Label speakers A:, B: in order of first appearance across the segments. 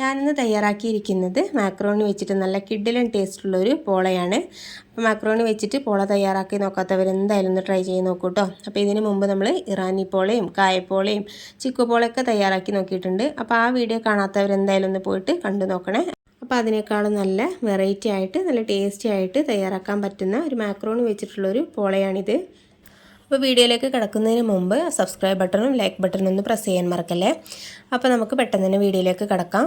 A: ഞാനിന്ന് തയ്യാറാക്കിയിരിക്കുന്നത് മാക്രോണി വെച്ചിട്ട് നല്ല കിഡിലൻ ടേസ്റ്റുള്ള ഒരു പോളയാണ്. അപ്പോൾ മാക്രോണി വെച്ചിട്ട് പോള തയ്യാറാക്കി നോക്കാത്തവർ എന്തായാലും ഒന്ന് ട്രൈ ചെയ്ത് നോക്കൂ കേട്ടോ അപ്പോൾ ഇതിന് മുമ്പ് നമ്മൾ ഇറാനി പോളയും കായപ്പോളയും ചിക്കു പോളയൊക്കെ തയ്യാറാക്കി നോക്കിയിട്ടുണ്ട്. അപ്പോൾ ആ വീഡിയോ കാണാത്തവർ എന്തായാലും ഒന്ന് പോയിട്ട് കണ്ടു നോക്കണേ. അപ്പോൾ അതിനേക്കാളും നല്ല വെറൈറ്റി ആയിട്ട് നല്ല ടേസ്റ്റി ആയിട്ട് തയ്യാറാക്കാൻ പറ്റുന്ന ഒരു മാക്രോണി വെച്ചിട്ടുള്ളൊരു പോളയാണിത്. അപ്പോൾ വീഡിയോയിലേക്ക് കിടക്കുന്നതിന് മുമ്പ് സബ്സ്ക്രൈബ് ബട്ടണും ലൈക്ക് ബട്ടണും ഒന്ന് പ്രസ് ചെയ്യാൻ മറക്കല്ലേ? അപ്പോൾ നമുക്ക് പെട്ടെന്ന് തന്നെ വീഡിയോയിലേക്ക് കിടക്കാം.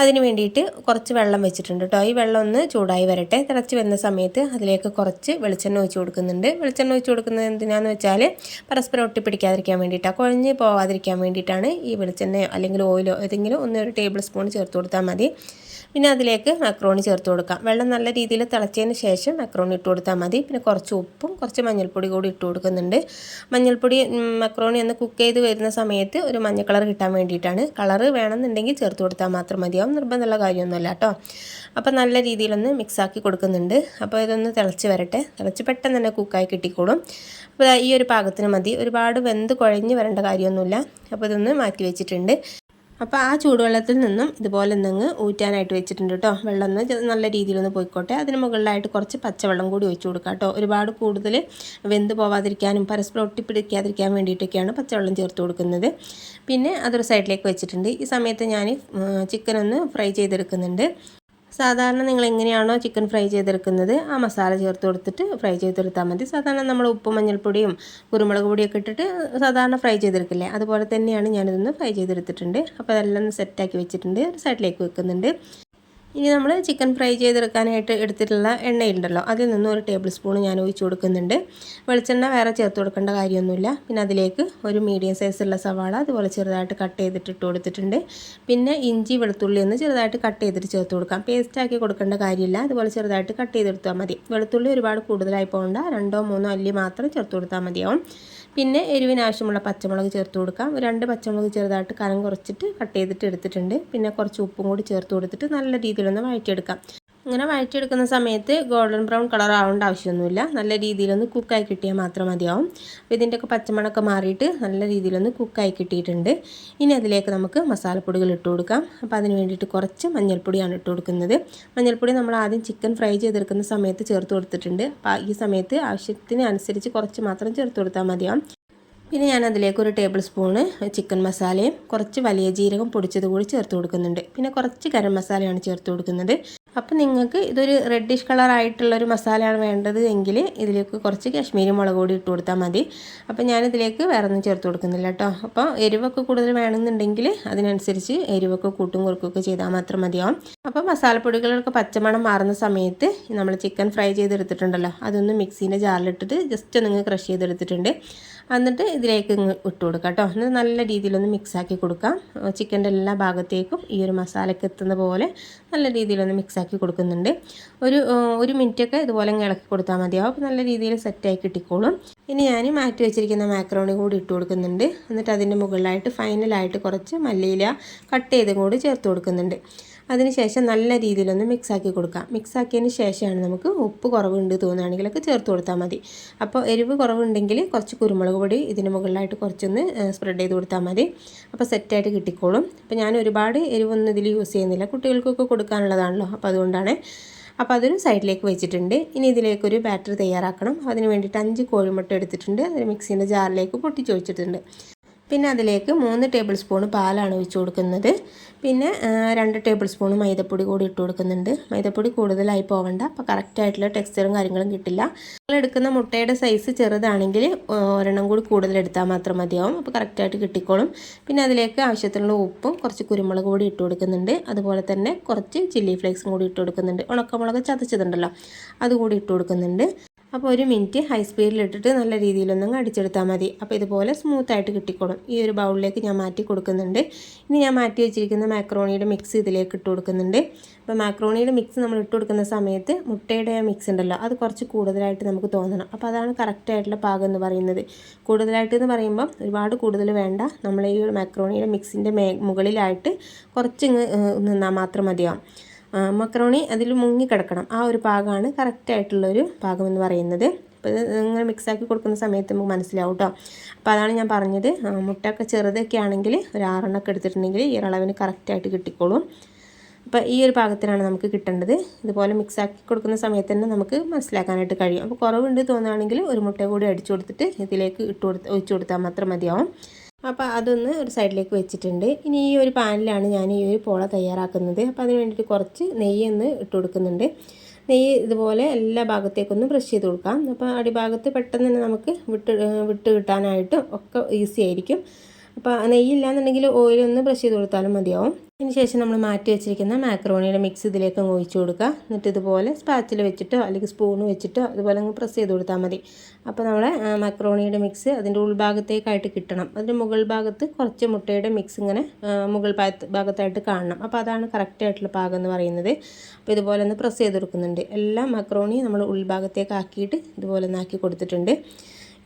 A: അതിന് വേണ്ടിയിട്ട് കുറച്ച് വെള്ളം വെച്ചിട്ടുണ്ട് കേട്ടോ. ഈ വെള്ളം ഒന്ന് ചൂടായി വരട്ടെ. തിളച്ച് വരുന്ന സമയത്ത് അതിലേക്ക് കുറച്ച് വെളിച്ചെണ്ണ ഒഴിച്ച് കൊടുക്കുന്നുണ്ട്. വെളിച്ചെണ്ണ ഒഴിച്ച് കൊടുക്കുന്നത് എന്തിനാന്ന് വെച്ചാൽ പരസ്പരം ഒട്ടിപ്പിടിക്കാതിരിക്കാൻ വേണ്ടിയിട്ടാണ് കുഴഞ്ഞ് പോവാതിരിക്കാൻ വേണ്ടിയിട്ടാണ് ഈ വെളിച്ചെണ്ണയോ അല്ലെങ്കിൽ ഓയിലോ ഏതെങ്കിലും ഒന്ന് ഒരു ടേബിൾ സ്പൂൺ ചേർത്ത് കൊടുത്താൽ മതി. പിന്നെ അതിലേക്ക് മക്രോണി ചേർത്ത് കൊടുക്കാം. വെള്ളം നല്ല രീതിയിൽ തിളച്ചതിന് ശേഷം മക്രോണി ഇട്ട് കൊടുത്താൽ മതി. പിന്നെ കുറച്ച് ഉപ്പും കുറച്ച് മഞ്ഞൾപ്പൊടി കൂടി ഇട്ട് കൊടുക്കുന്നുണ്ട്. മഞ്ഞൾപ്പൊടി മക്രോണി ഒന്ന് കുക്ക് ചെയ്ത് വരുന്ന സമയത്ത് ഒരു മഞ്ഞ കളർ കിട്ടാൻ വേണ്ടിയിട്ടാണ്. കളറ് വേണമെന്നുണ്ടെങ്കിൽ ചേർത്ത് കൊടുത്താൽ മാത്രം മതിയാവും. നിർബന്ധമുള്ള കാര്യമൊന്നുമല്ല കേട്ടോ. അപ്പോൾ നല്ല രീതിയിലൊന്ന് മിക്സാക്കി കൊടുക്കുന്നുണ്ട്. അപ്പോൾ ഇതൊന്ന് തിളച്ച് വരട്ടെ. തിളച്ച് പെട്ടെന്ന് തന്നെ കുക്കായി കിട്ടിക്കോളും. അപ്പോൾ ഈ ഒരു പാകത്തിന് മതി. ഒരുപാട് വെന്ത് കുഴഞ്ഞ് വരേണ്ട കാര്യമൊന്നുമില്ല. അപ്പോൾ ഇതൊന്ന് മാറ്റി വെച്ചിട്ടുണ്ട്. അപ്പോൾ ആ ചൂടുവെള്ളത്തിൽ നിന്നും ഇതുപോലെ നിങ്ങൾ ഊറ്റാനായിട്ട് വെച്ചിട്ടുണ്ട് കേട്ടോ. വെള്ളം ഒന്ന് നല്ല രീതിയിലൊന്ന് പോയിക്കോട്ടെ. അതിന് മുകളിലായിട്ട് കുറച്ച് പച്ചവെള്ളം കൂടി ഒഴിച്ചു കൊടുക്കുക കേട്ടോ. ഒരുപാട് കൂടുതൽ വെന്ത് പോവാതിരിക്കാനും പരസ്പരം ഒട്ടിപ്പിടിക്കാതിരിക്കാൻ വേണ്ടിയിട്ടൊക്കെയാണ് പച്ചവെള്ളം ചേർത്ത് കൊടുക്കുന്നത്. പിന്നെ അതൊരു സൈഡിലേക്ക് വെച്ചിട്ടുണ്ട്. ഈ സമയത്ത് ഞാൻ ചിക്കൻ ഒന്ന് ഫ്രൈ ചെയ്തെടുക്കുന്നുണ്ട്. സാധാരണ നിങ്ങൾ എങ്ങനെയാണോ ചിക്കൻ ഫ്രൈ ചെയ്തെടുക്കുന്നത് ആ മസാല ചേർത്ത് കൊടുത്തിട്ട് ഫ്രൈ ചെയ്തെടുത്താൽ മതി. സാധാരണ നമ്മൾ ഉപ്പ് മഞ്ഞൾപ്പൊടിയും കുരുമുളക് പൊടിയൊക്കെ ഇട്ടിട്ട് സാധാരണ ഫ്രൈ ചെയ്തെടുക്കില്ലേ? അതുപോലെ തന്നെയാണ് ഞാനിതൊന്ന് ഫ്രൈ ചെയ്തെടുത്തിട്ടുണ്ട്. അപ്പോൾ അതെല്ലാം സെറ്റാക്കി വെച്ചിട്ടുണ്ട്. ഒരു സൈഡിലേക്ക് വെക്കുന്നുണ്ട്. ഇനി നമ്മൾ ചിക്കൻ ഫ്രൈ ചെയ്തെടുക്കാനായിട്ട് എടുത്തിട്ടുള്ള എണ്ണയുണ്ടല്ലോ. അതിൽ നിന്ന് ഒരു ടേബിൾ സ്പൂൺ ഞാൻ ഒഴിച്ചു കൊടുക്കുന്നുണ്ട്. വെളിച്ചെണ്ണ വേറെ ചേർത്ത് കൊടുക്കേണ്ട കാര്യമൊന്നുമില്ല. പിന്നെ അതിലേക്ക് ഒരു മീഡിയം സൈസുള്ള സവാള അതുപോലെ ചെറുതായിട്ട് കട്ട് ചെയ്തിട്ട് ഇട്ട് കൊടുത്തിട്ടുണ്ട്. പിന്നെ ഇഞ്ചി വെളുത്തുള്ളി ഒന്ന് ചെറുതായിട്ട് കട്ട് ചെയ്തിട്ട് ചേർത്ത് കൊടുക്കാം. പേസ്റ്റാക്കി കൊടുക്കേണ്ട കാര്യമില്ല. അതുപോലെ ചെറുതായിട്ട് കട്ട് ചെയ്തെടുത്താൽ മതി. വെളുത്തുള്ളി ഒരുപാട് കൂടുതലായി പോകണ്ട. രണ്ടോ മൂന്നോ അല്ലി മാത്രം ചേർത്ത് കൊടുത്താൽ മതിയാവും. പിന്നെ എരിവിന് ആവശ്യമുള്ള പച്ചമുളക് ചേർത്ത് കൊടുക്കാം. രണ്ട് പച്ചമുളക് ചെറുതായിട്ട് കനം കുറച്ചിട്ട് കട്ട് ചെയ്തിട്ട് എടുത്തിട്ടുണ്ട്. പിന്നെ കുറച്ച് ഉപ്പും കൂടി ചേർത്ത് കൊടുത്തിട്ട് നല്ല രീതിയിലൊന്ന് വഴറ്റിയെടുക്കാം. ഇങ്ങനെ വഴറ്റിയെടുക്കുന്ന സമയത്ത് ഗോൾഡൻ ബ്രൗൺ കളർ ആവേണ്ട ആവശ്യമൊന്നുമില്ല. നല്ല രീതിയിലൊന്ന് കുക്കായി കിട്ടിയാൽ മാത്രം മതിയാവും. അപ്പോൾ ഇതിന്റെയൊക്കെ പച്ചമണമൊക്കെ മാറിയിട്ട് നല്ല രീതിയിലൊന്ന് കുക്കായി കിട്ടിയിട്ടുണ്ട്. ഇനി അതിലേക്ക് നമുക്ക് മസാലപ്പൊടികൾ ഇട്ട് കൊടുക്കാം. അപ്പോൾ അതിന് വേണ്ടിയിട്ട് കുറച്ച് മഞ്ഞൾപ്പൊടിയാണ് ഇട്ട് കൊടുക്കുന്നത്. മഞ്ഞൾപ്പൊടി നമ്മൾ ആദ്യം ചിക്കൻ ഫ്രൈ ചെയ്തെടുക്കുന്ന സമയത്ത് ചേർത്ത് കൊടുത്തിട്ടുണ്ട്. അപ്പോൾ ഈ സമയത്ത് ആവശ്യത്തിന് അനുസരിച്ച് കുറച്ച് മാത്രം ചേർത്ത് കൊടുത്താൽ മതിയാവും. പിന്നെ ഞാൻ അതിലേക്ക് ഒരു ടേബിൾ സ്പൂണ് ചിക്കൻ മസാലയും കുറച്ച് വലിയ ജീരകം പൊടിച്ചത് കൂടി ചേർത്ത് കൊടുക്കുന്നുണ്ട്. പിന്നെ കുറച്ച് ഗരം മസാലയാണ് ചേർത്ത് കൊടുക്കുന്നത്. അപ്പോൾ നിങ്ങൾക്ക് ഇതൊരു റെഡിഷ് കളർ ആയിട്ടുള്ളൊരു മസാലയാണ് വേണ്ടത് എങ്കിൽ ഇതിലേക്ക് കുറച്ച് കാശ്മീരി മുളക് പൊടി ഇട്ട് കൊടുത്താൽ മതി. അപ്പോൾ ഞാനിതിലേക്ക് വേറെ ഒന്നും ചേർത്ത് കൊടുക്കുന്നില്ല കേട്ടോ അപ്പോൾ എരിവൊക്കെ കൂടുതൽ വേണമെന്നുണ്ടെങ്കിൽ അതിനനുസരിച്ച് എരിവൊക്കെ കൂട്ടും കുറുക്കൊക്കെ ചെയ്താൽ മാത്രം മതിയാവും. അപ്പോൾ മസാലപ്പൊടികളൊക്കെ പച്ചമണം മാറുന്ന സമയത്ത് നമ്മൾ ചിക്കൻ ഫ്രൈ ചെയ്തെടുത്തിട്ടുണ്ടല്ലോ അതൊന്ന് മിക്സീന്റെ ജാറിലിട്ടിട്ട് ജസ്റ്റ് ഒന്ന് ക്രഷ് ചെയ്തെടുത്തിട്ടുണ്ട്. എന്നിട്ട് ഇതിലേക്ക് ഇട്ട് കൊടുക്കാം കേട്ടോ എന്നിട്ട് നല്ല രീതിയിലൊന്ന് മിക്സാക്കി കൊടുക്കാം. ചിക്കന്റെ എല്ലാ ഭാഗത്തേക്കും ഈ ഒരു മസാലയ്ക്ക് എത്തുന്ന പോലെ നല്ല രീതിയിലൊന്ന് മിക്സാക്കി കൊടുക്കുന്നുണ്ട്. ഒരു ഒരു മിനിറ്റൊക്കെ ഇതുപോലെ ഇളക്കി കൊടുത്താൽ മതിയാവും അപ്പോൾ നല്ല രീതിയിൽ സെറ്റായി കിട്ടിക്കോളും. ഇനി ഞാൻ മാറ്റി വെച്ചിരിക്കുന്ന മാക്രോണി കൂടി ഇട്ട് കൊടുക്കുന്നുണ്ട്. എന്നിട്ട് അതിന്റെ മുകളിലായിട്ട് ഫൈനലായിട്ട് കുറച്ച് മല്ലിയില കട്ട് ചെയ്തും കൂടി ചേർത്ത് കൊടുക്കുന്നുണ്ട്. അതിനുശേഷം നല്ല രീതിയിലൊന്ന് മിക്സാക്കി കൊടുക്കാം. മിക്സാക്കിയതിന് ശേഷമാണ് നമുക്ക് ഉപ്പ് കുറവുണ്ട് തോന്നുകയാണെങ്കിലൊക്കെ ചേർത്ത് കൊടുത്താൽ മതി. അപ്പോൾ എരിവ് കുറവുണ്ടെങ്കിൽ കുറച്ച് കുരുമുളക് പൊടി ഇതിന് മുകളിലായിട്ട് കുറച്ചൊന്ന് സ്പ്രെഡ് ചെയ്ത് കൊടുത്താൽ മതി. അപ്പോൾ സെറ്റായിട്ട് കിട്ടിക്കോളും. അപ്പോൾ ഞാൻ ഒരുപാട് എരിവൊന്നും ഇതിൽ യൂസ് ചെയ്യുന്നില്ല. കുട്ടികൾക്കൊക്കെ കൊടുക്കാനുള്ളതാണല്ലോ. അപ്പോൾ അതുകൊണ്ടാണ് അപ്പോൾ അതൊരു സൈഡിലേക്ക് വെച്ചിട്ടുണ്ട്. ഇനി ഇതിലേക്കൊരു ബാറ്റർ തയ്യാറാക്കണം. അതിന് വേണ്ടിയിട്ട് അഞ്ച് കോഴിമുട്ട എടുത്തിട്ടുണ്ട്. അതിന് മിക്സീന്റെ ജാറിലേക്ക് പൊട്ടിച്ചൊഴിച്ചിട്ടുണ്ട്. പിന്നെ അതിലേക്ക് മൂന്ന് ടേബിൾ സ്പൂൺ പാലാണ് ഒഴിച്ചു കൊടുക്കുന്നത്. പിന്നെ രണ്ട് ടേബിൾ സ്പൂൺ മൈദപ്പൊടി കൂടി ഇട്ട് കൊടുക്കുന്നുണ്ട്. മൈദപ്പൊടി കൂടുതലായി പോവണ്ട. അപ്പോൾ കറക്റ്റായിട്ടുള്ള ടെക്സ്ചറും കാര്യങ്ങളും കിട്ടില്ല. നിങ്ങൾ എടുക്കുന്ന മുട്ടയുടെ സൈസ് ചെറുതാണെങ്കിൽ ഒരെണ്ണം കൂടി കൂടുതൽ എടുത്താൽ മാത്രം മതിയാവും. അപ്പോൾ കറക്റ്റായിട്ട് കിട്ടിക്കോളും. പിന്നെ അതിലേക്ക് ആവശ്യത്തിനുള്ള ഉപ്പും കുറച്ച് കുരുമുളക് കൂടി ഇട്ട് കൊടുക്കുന്നുണ്ട്. അതുപോലെ തന്നെ കുറച്ച് ചില്ലി ഫ്ലേക്സും കൂടി ഇട്ട് കൊടുക്കുന്നുണ്ട്. ഉണക്കമുളക് ചതച്ചതുണ്ടല്ലോ അതുകൂടി ഇട്ട് കൊടുക്കുന്നുണ്ട്. അപ്പോൾ ഒരു മിനിറ്റ് ഹൈ സ്പീഡിലിട്ടിട്ട് നല്ല രീതിയിലൊന്നും അടിച്ചെടുത്താൽ മതി. അപ്പോൾ ഇതുപോലെ സ്മൂത്തായിട്ട് കിട്ടിക്കോളും. ഈ ഒരു ബൗളിലേക്ക് ഞാൻ മാറ്റി കൊടുക്കുന്നുണ്ട്. ഇനി ഞാൻ മാറ്റി വെച്ചിരിക്കുന്ന മാക്രോണിയുടെ മിക്സ് ഇതിലേക്ക് ഇട്ട് കൊടുക്കുന്നുണ്ട്. അപ്പോൾ മാക്രോണിയുടെ മിക്സ് നമ്മൾ ഇട്ട് കൊടുക്കുന്ന സമയത്ത് മുട്ടയുടെ മിക്സ് ഉണ്ടല്ലോ അത് കുറച്ച് കൂടുതലായിട്ട് നമുക്ക് തോന്നണം. അപ്പോൾ അതാണ് കറക്റ്റായിട്ടുള്ള പാകം എന്ന് പറയുന്നത്. കൂടുതലായിട്ട് എന്ന് പറയുമ്പോൾ ഒരുപാട് കൂടുതൽ വേണ്ട. നമ്മൾ ഈ ഒരു മാക്രോണിയുടെ മിക്സിന്റെ മുകളിലായിട്ട് കുറച്ച് നിന്നാൽ മാത്രം മതിയാവും. മക്രോണി അതിൽ മുങ്ങിക്കിടക്കണം ആ ഒരു പാകമാണ് കറക്റ്റായിട്ടുള്ളൊരു പാകം എന്ന് പറയുന്നത്. അപ്പോൾ ഇങ്ങനെ മിക്സാക്കി കൊടുക്കുന്ന സമയത്ത് നമുക്ക് മനസ്സിലാവും കേട്ടോ അപ്പോൾ അതാണ് ഞാൻ പറഞ്ഞത്. മുട്ടയൊക്കെ ചെറുതൊക്കെ ആണെങ്കിൽ ഒരു ആറെണ്ണമൊക്കെ എടുത്തിട്ടുണ്ടെങ്കിൽ ഈ അളവിന് കറക്റ്റായിട്ട് കിട്ടിക്കോളും. അപ്പോൾ ഈ ഒരു പാകത്തിനാണ് നമുക്ക് കിട്ടേണ്ടത്. ഇതുപോലെ മിക്സാക്കി കൊടുക്കുന്ന സമയത്ത് തന്നെ നമുക്ക് മനസ്സിലാക്കാനായിട്ട് കഴിയും. അപ്പോൾ കുറവുണ്ട് തോന്നുകയാണെങ്കിൽ ഒരു മുട്ട കൂടി അടിച്ചു കൊടുത്തിട്ട് ഇതിലേക്ക് ഇട്ട് കൊടുത്ത് ഒഴിച്ചു കൊടുത്താൽ മാത്രം മതിയാവും. അപ്പോൾ അതൊന്ന് ഒരു സൈഡിലേക്ക് വെച്ചിട്ടുണ്ട്. ഇനി ഈ ഒരു പാനിലാണ് ഞാൻ ഈ ഒരു പോള തയ്യാറാക്കുന്നത്. അപ്പോൾ അതിന് വേണ്ടിയിട്ട് കുറച്ച് നെയ്യ് ഒന്ന് ഇട്ട് കൊടുക്കുന്നുണ്ട്. നെയ്യ് ഇതുപോലെ എല്ലാ ഭാഗത്തേക്കൊന്ന് ബ്രഷ് ചെയ്ത് കൊടുക്കാം. അപ്പോൾ അടിഭാഗത്ത് പെട്ടെന്ന് തന്നെ നമുക്ക് വിട്ട് വിട്ട് കിട്ടാനായിട്ടും ഒക്കെ ഈസി ആയിരിക്കും. അപ്പോൾ നെയ്യ് നെയ്യില്ലാന്നുണ്ടെങ്കിൽ ഓയിലൊന്ന് ബ്രഷ് ചെയ്ത് കൊടുത്താലും മതിയാവും. അതിന് ശേഷം നമ്മൾ മാറ്റി വെച്ചിരിക്കുന്ന മാക്രോണിയുടെ മിക്സ് ഇതിലേക്ക് ഒഴിച്ചു കൊടുക്കുക. എന്നിട്ട് ഇതുപോലെ സ്പാച്ചിൽ വെച്ചിട്ടോ അല്ലെങ്കിൽ സ്പൂൺ വെച്ചിട്ടോ അതുപോലെ അങ്ങ് പ്രസ് ചെയ്ത് കൊടുത്താൽ മതി. അപ്പോൾ നമ്മളെ മാക്രോണിയുടെ മിക്സ് അതിന്റെ ഉൾഭാഗത്തേക്കായിട്ട് കിട്ടണം. അതിന്റെ മുകൾ ഭാഗത്ത് കുറച്ച് മുട്ടയുടെ മിക്സ് ഇങ്ങനെ മുകൾ ഭാഗത്തായിട്ട് കാണണം. അപ്പോൾ അതാണ് കറക്റ്റായിട്ടുള്ള പാകം എന്ന് പറയുന്നത്. അപ്പോൾ ഇതുപോലെ ഒന്ന് പ്രസ് ചെയ്ത് കൊടുക്കുന്നുണ്ട്. എല്ലാ മാക്രോണിയും നമ്മൾ ഉൾഭാഗത്തേക്ക് ആക്കിയിട്ട് ഇതുപോലെ ഒന്ന് ആക്കി കൊടുത്തിട്ടുണ്ട്.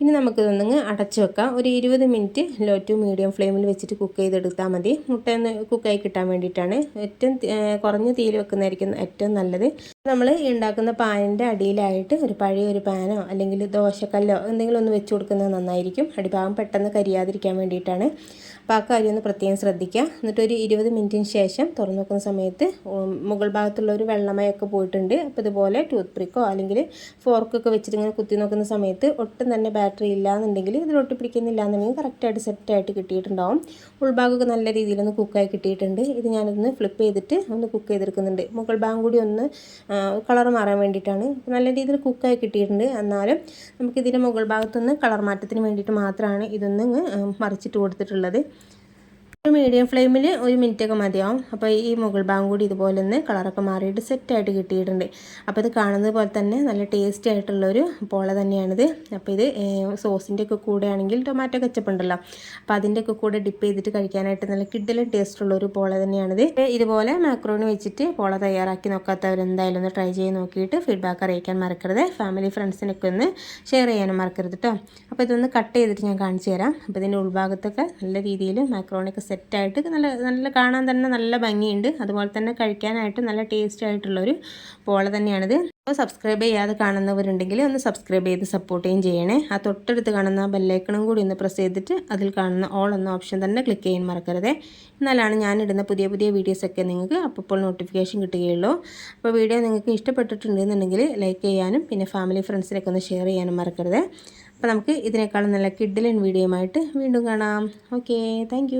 A: ഇനി നമുക്കിതൊന്നിങ്ങ് അടച്ചു വെക്കാം. ഒരു ഇരുപത് മിനിറ്റ് ലോ ടു മീഡിയം ഫ്ലെയിമിൽ വെച്ചിട്ട് കുക്ക് ചെയ്തെടുത്താൽ മതി. മുട്ട ഒന്ന് കുക്കായി കിട്ടാൻ വേണ്ടിയിട്ടാണ്. ഏറ്റവും കുറഞ്ഞ തീയിൽ വെക്കുന്നതായിരിക്കും ഏറ്റവും നല്ലത്. നമ്മൾ ഉണ്ടാക്കുന്ന പാനിന്റെ അടിയിലായിട്ട് ഒരു പഴയ ഒരു പാനോ അല്ലെങ്കിൽ ദോശക്കല്ലോ എന്തെങ്കിലും ഒന്ന് വെച്ച് കൊടുക്കുന്നത് നന്നായിരിക്കും. അടിഭാഗം പെട്ടെന്ന് കരിയാതിരിക്കാൻ വേണ്ടിയിട്ടാണ്. അപ്പോൾ ആ കാര്യം ഒന്ന് പ്രത്യേകം ശ്രദ്ധിക്കുക. എന്നിട്ട് ഒരു ഇരുപത് മിനിറ്റിന് ശേഷം തുറന്നു നോക്കുന്ന സമയത്ത് മുകൾ ഭാഗത്തുള്ള ഒരു വെള്ളമയൊക്കെ പോയിട്ടുണ്ട്. അപ്പോൾ ഇതുപോലെ ടൂത്ത് പ്രിക്കോ അല്ലെങ്കിൽ ഫോർക്കൊക്കെ വെച്ചിട്ട് ഇങ്ങനെ കുത്തി നോക്കുന്ന സമയത്ത് ഒട്ടും തന്നെ ബാറ്ററി ഇല്ലാന്നുണ്ടെങ്കിൽ ഇതിൽ ഒട്ടിപ്പിടിക്കുന്നില്ല എന്നുണ്ടെങ്കിൽ കറക്റ്റായിട്ട് സെറ്റായിട്ട് കിട്ടിയിട്ടുണ്ടാവും. ഉൾഭാഗമൊക്കെ നല്ല രീതിയിലൊന്ന് കുക്കായി കിട്ടിയിട്ടുണ്ട്. ഇത് ഞാനൊന്ന് ഫ്ലിപ്പ് ചെയ്തിട്ട് ഒന്ന് കുക്ക് ചെയ്തെടുക്കുന്നുണ്ട്. മുകൾ ഭാഗം കൂടി ഒന്ന് കളർ മാറാൻ വേണ്ടിയിട്ടാണ്. നല്ല രീതിയിൽ കുക്കായി കിട്ടിയിട്ടുണ്ട്. എന്നാലും നമുക്കിതിന്റെ മുകൾ ഭാഗത്തുനിന്ന് കളർ മാറ്റത്തിന് വേണ്ടിയിട്ട് മാത്രമാണ് ഇതൊന്ന് മറിച്ചിട്ട് കൊടുത്തിട്ടുള്ളത്. ഒരു മീഡിയം ഫ്ലെയിമിൽ ഒരു മിനിറ്റ് ഒക്കെ മതിയാവും. അപ്പോൾ ഈ മുകൾ ഭാഗം കൂടി ഇതുപോലെ ഒന്ന് കളറൊക്കെ മാറിയിട്ട് സെറ്റായിട്ട് കിട്ടിയിട്ടുണ്ട്. അപ്പോൾ ഇത് കാണുന്നത് പോലെ തന്നെ നല്ല ടേസ്റ്റി ആയിട്ടുള്ളൊരു പോള തന്നെയാണിത്. അപ്പോൾ ഇത് സോസിന്റെ ഒക്കെ കൂടെ ആണെങ്കിൽ ടൊമാറ്റോ കച്ചപ്പ് ഉണ്ടല്ലോ. അപ്പോൾ അതിന്റെ ഒക്കെ കൂടെ ഡിപ്പ് ചെയ്തിട്ട് കഴിക്കാനായിട്ട് നല്ല കിഡിലും ടേസ്റ്റുള്ള ഒരു പോള തന്നെയാണിത്. ഇതുപോലെ മാക്രോണി വെച്ചിട്ട് പോള തയ്യാറാക്കി നോക്കാത്തവർ എന്തായാലും ഒന്ന് ട്രൈ ചെയ്ത് നോക്കിയിട്ട് ഫീഡ്ബാക്ക് അറിയിക്കാൻ മറക്കരുത്. ഫാമിലി ഫ്രണ്ട്സിനൊക്കെ ഒന്ന് ഷെയർ ചെയ്യാനും മറക്കരുത് കേട്ടോ അപ്പോൾ ഇതൊന്ന് കട്ട് ചെയ്തിട്ട് ഞാൻ കാണിച്ചു തരാം. അപ്പോൾ ഇതിന്റെ ഉൾഭാഗത്തൊക്കെ നല്ല രീതിയിൽ മാക്രോണിയൊക്കെ സെറ്റായിട്ട് നല്ല നല്ല കാണാൻ തന്നെ നല്ല ഭംഗിയുണ്ട്. അതുപോലെ തന്നെ കഴിക്കാനായിട്ട് നല്ല ടേസ്റ്റ് ആയിട്ടുള്ളൊരു പോള തന്നെയാണിത്. അപ്പോൾ സബ്സ്ക്രൈബ് ചെയ്യാതെ കാണുന്നവരുണ്ടെങ്കിൽ ഒന്ന് സബ്സ്ക്രൈബ് ചെയ്ത് സപ്പോർട്ട് ചെയ്യുകയും ചെയ്യണേ. ആ തൊട്ടടുത്ത് കാണുന്ന ബെല്ലൈക്കണും കൂടി ഒന്ന് പ്രസ് ചെയ്തിട്ട് അതിൽ കാണുന്ന ഓൾ എന്ന ഓപ്ഷൻ തന്നെ ക്ലിക്ക് ചെയ്യാൻ മറക്കരുത്. എന്നാലാണ് ഞാനിടുന്ന പുതിയ പുതിയ വീഡിയോസൊക്കെ നിങ്ങൾക്ക് അപ്പോൾ നോട്ടിഫിക്കേഷൻ കിട്ടുകയുള്ളൂ. അപ്പോൾ വീഡിയോ നിങ്ങൾക്ക് ഇഷ്ടപ്പെട്ടിട്ടുണ്ടെന്നുണ്ടെങ്കിൽ ലൈക്ക് ചെയ്യാനും പിന്നെ ഫാമിലി ഫ്രണ്ട്സിനൊക്കെ ഒന്ന് ഷെയർ ചെയ്യാനും മറക്കരുത്. അപ്പോൾ നമുക്ക് ഇതിനേക്കാളും നല്ല കിഡിലൻ വീഡിയോയുമായിട്ട് വീണ്ടും കാണാം. Okay thank